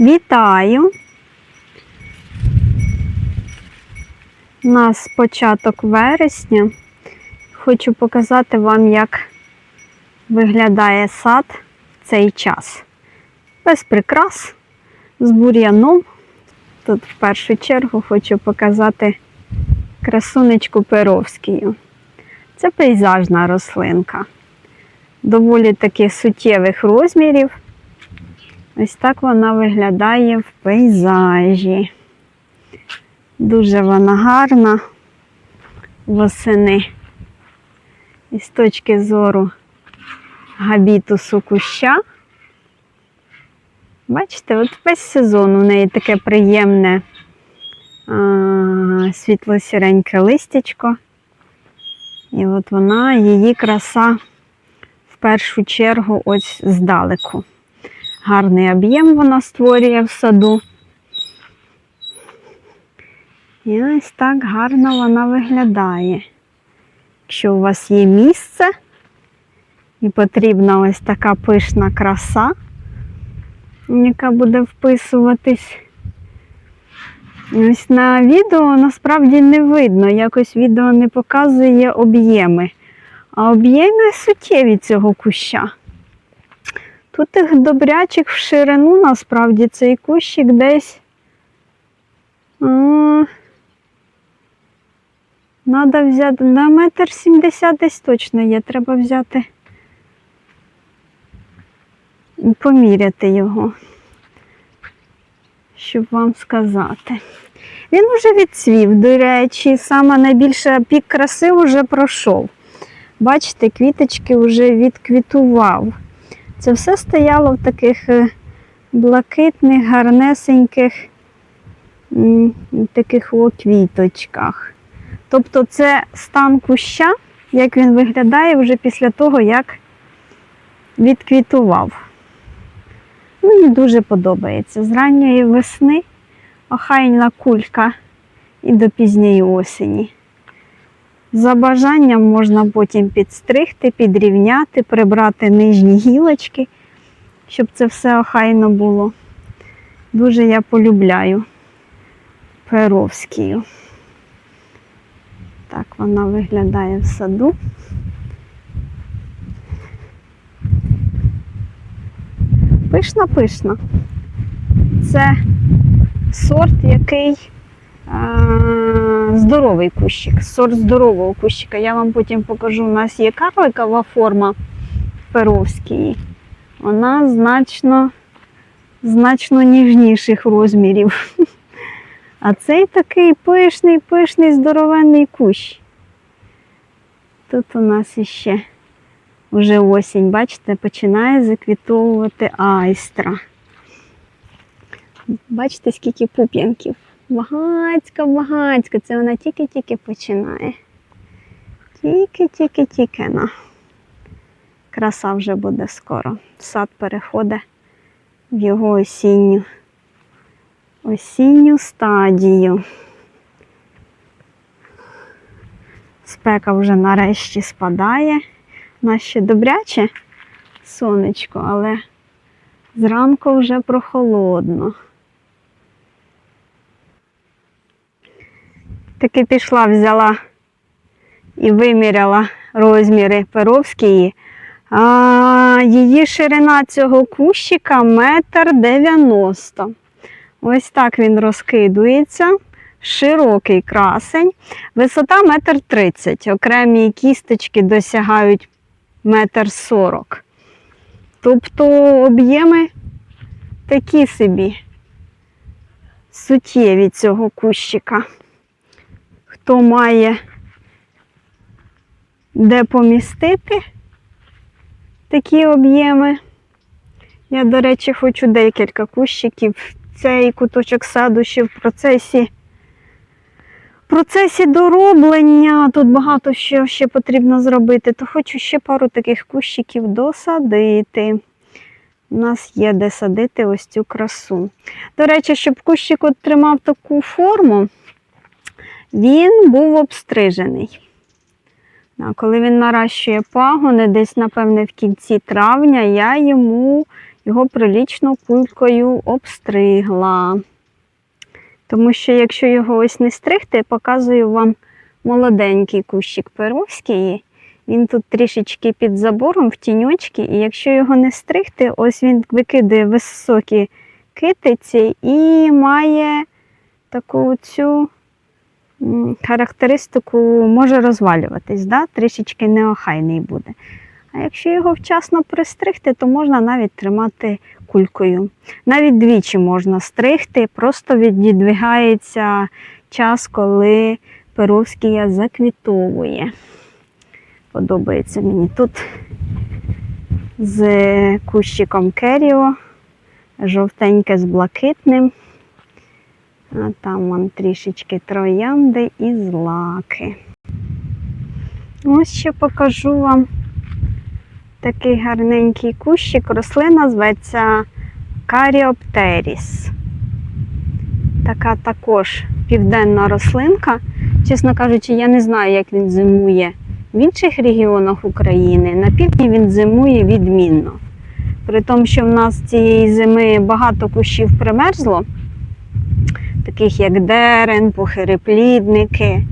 Вітаю! У нас початок вересня. Хочу показати вам, як виглядає сад в цей час. Без прикрас, з бур'яном. Тут в першу чергу хочу показати красунечку Перовськію. Це пейзажна рослинка. Доволі таки суттєвих розмірів. Ось так вона виглядає в пейзажі. Дуже вона гарна восени. І з точки зору габітусу куща. Бачите, от весь сезон у неї таке приємне світло-сіреньке листячко. І от вона, її краса в першу чергу ось здалеку. Гарний об'єм вона створює в саду. І ось так гарно вона виглядає. Якщо у вас є місце і потрібна ось така пишна краса, яка буде вписуватись. Ось на відео насправді не видно, якось відео не показує об'єми. А об'єми суттєві цього куща. Тут тих добрячих в ширину, насправді, цей кущик десь. А, Надо взяти на метр сімдесят десь точно є. Треба взяти поміряти його, щоб вам сказати. Він вже відцвів, до речі, саме найбільше пік краси вже пройшов. Бачите, квіточки вже відквітував. Це все стояло в таких е, блакитних, гарнесеньких таких квіточках. Тобто це стан куща, як він виглядає вже після того, як відквітував. Мені дуже подобається. З ранньої весни охайна кулька і до пізньої осені. За бажанням можна потім підстригти, підрівняти, прибрати нижні гілочки, щоб це все охайно було. Дуже я полюбляю Перовськію. Так вона виглядає в саду. Пишна пишна. Це сорт, який здоровий кущик, сорт здорового кущика. Я вам потім покажу. У нас є карликова форма перовської. Вона значно, значно ніжніших розмірів. А цей такий пишний, пишний, здоровенний кущ. Тут у нас іще вже осінь, бачите, починає заквітовувати айстра. Бачите, скільки пуп'янків. Багацька, багацька. Це вона тільки-тільки починає. Тільки-тільки-тільки. на. Краса вже буде скоро. Сад переходить в його осінню, осінню стадію. Спека вже нарешті спадає. У ще добряче сонечко, але зранку вже прохолодно. Таки пішла, взяла і виміряла розміри Перовської. А, її ширина цього кущика метр дев'яносто. Ось так він розкидується. Широкий красень. Висота метр тридцять. Окремі кісточки досягають метр сорок. Тобто об'єми такі собі суттєві цього кущика. Хто має де помістити такі об'єми. Я, до речі, хочу декілька кущиків. Цей куточок саду ще в процесі. В процесі дороблення тут багато що ще потрібно зробити, то хочу ще пару таких кущиків досадити. У нас є де садити ось цю красу. До речі, щоб кущик от тримав таку форму, він був обстрижений. Коли він наращує пагони, десь, напевне, в кінці травня, я йому його прилічно кулькою обстригла. Тому що якщо його ось не стригти, показую вам молоденький кущик перовський. Він тут трішечки під забором в тіньочки, і якщо його не стригти, ось він викидає високі китиці і має таку цю характеристику, може розвалюватись, да? трішечки неохайний буде. А якщо його вчасно пристригти, то можна навіть тримати кулькою. Навіть двічі можна стригти, просто віддвигається час, коли Перовський заквітовує. Подобається мені тут з кущиком керіо, жовтеньке з блакитним. А там вон трішечки троянди і злаки. Ось ще покажу вам такий гарненький кущик. Рослина зветься Каріоптеріс. Така також південна рослинка. Чесно кажучи, я не знаю, як він зимує в інших регіонах України. На півдні він зимує відмінно. При тому, що в нас цієї зими багато кущів примерзло, таких як дерен, похириплідники.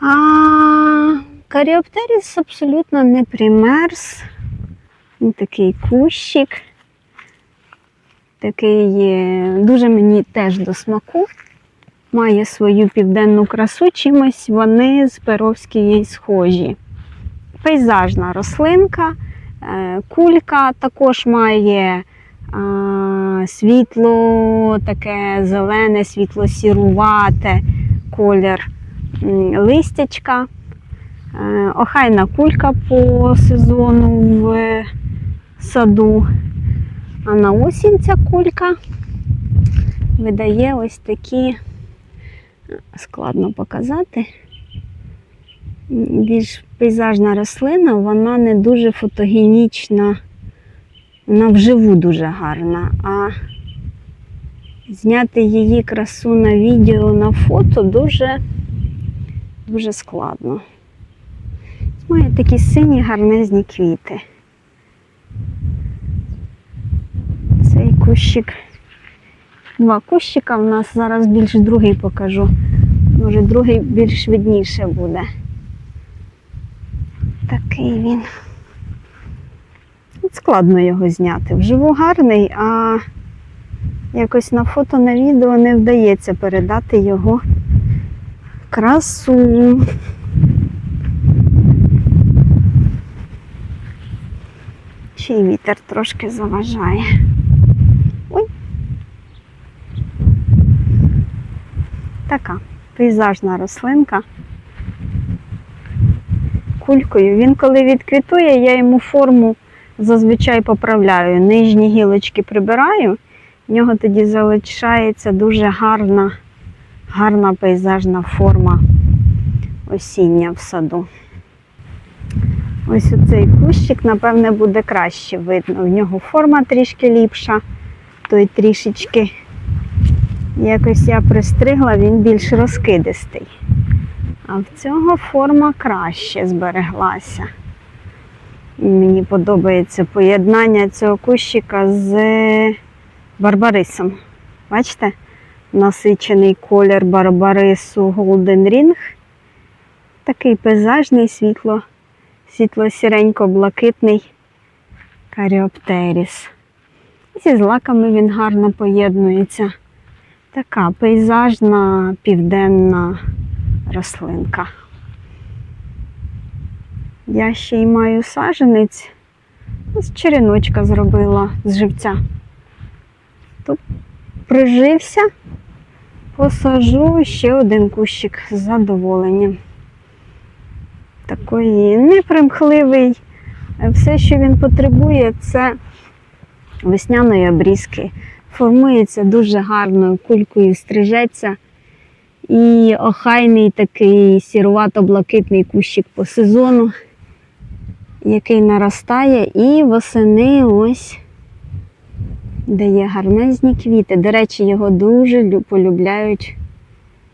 А Каріоптеріс абсолютно не примерз. Він такий кущик. Такий дуже мені теж до смаку. Має свою південну красу, чимось вони з Перовської схожі. Пейзажна рослинка, е, кулька також має світло, таке зелене, світло-сірувате колір листячка. Е, Охайна кулька по сезону в саду. А на осінь ця кулька видає ось такі, складно показати. Більш пейзажна рослина, вона не дуже фотогенічна, вона вживу дуже гарна. А зняти її красу на відео, на фото дуже, дуже складно. Має такі сині гарнезні квіти. Цей кущик. Два кущика в нас зараз більш другий покажу. Може, другий більш видніше буде. Такий він. Складно його зняти. Вживу гарний, а якось на фото, на відео не вдається передати його красу. Ще й вітер трошки заважає. Ой. Така пейзажна рослинка. Кулькою. Він коли відквітує, я йому форму зазвичай поправляю. Нижні гілочки прибираю, в нього тоді залишається дуже гарна, гарна пейзажна форма осіння в саду. Ось оцей кущик, напевне, буде краще видно. В нього форма трішки ліпша, той трішечки. Якось я пристригла, він більш розкидистий. А в цього форма краще збереглася. Мені подобається поєднання цього кущика з барбарисом. Бачите? Насичений колір барбарису Golden Ring. Такий пейзажний світло світло-сіренько-блакитний каріоптеріс. Зі злаками він гарно поєднується. Така пейзажна південна рослинка. Я ще й маю саженець. З череночка зробила з живця. Тут прижився, посажу ще один кущик з задоволенням такої непримхливий. Все, що він потребує, це весняної обрізки. Формується дуже гарною кулькою, стрижеться. І охайний такий сірувато-блакитний кущик по сезону, який наростає, і восени ось дає гарнезні квіти. До речі, його дуже полюбляють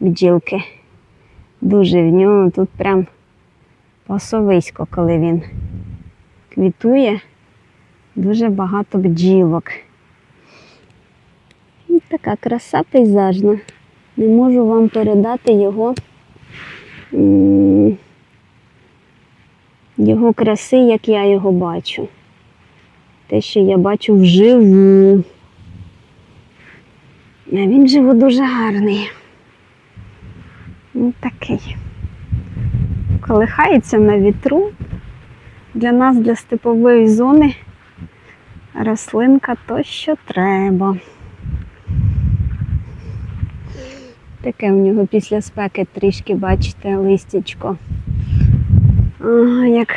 бджілки. Дуже в нього тут прям пасовисько, коли він квітує. Дуже багато бджілок. І така краса пейзажна. Не можу вам передати його, його краси, як я його бачу. Те, що я бачу вживу. А він живо дуже гарний. Ну, такий. Колихається на вітру. Для нас, для степової зони, рослинка то, що треба. Таке у нього після спеки трішки, бачите, листячко. Як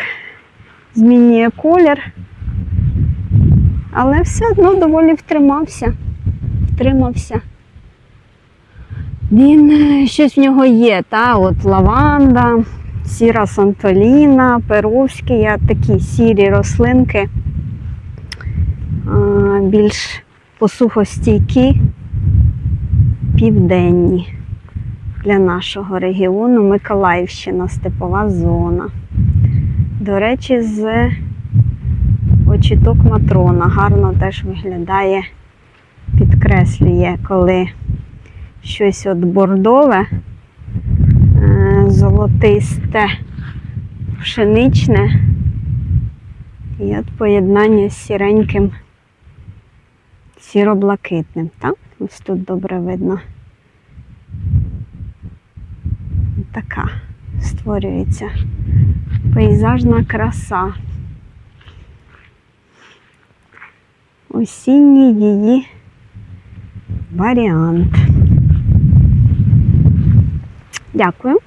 змінює колір. Але все одно доволі втримався. Втримався. Він е, щось в нього є, та от лаванда, сіра сантоліна, перовські, такі сірі рослинки, більш посухостійкі, південні для нашого регіону Миколаївщина, степова зона. До речі, з очіток матрона гарно теж виглядає, підкреслює, коли щось от бордове, е, золотисте, пшеничне. І от поєднання з сіреньким, сіро-блакитним. Так? Ось тут добре видно. Така створюється пейзажна краса. Осінній її варіант. Дякую.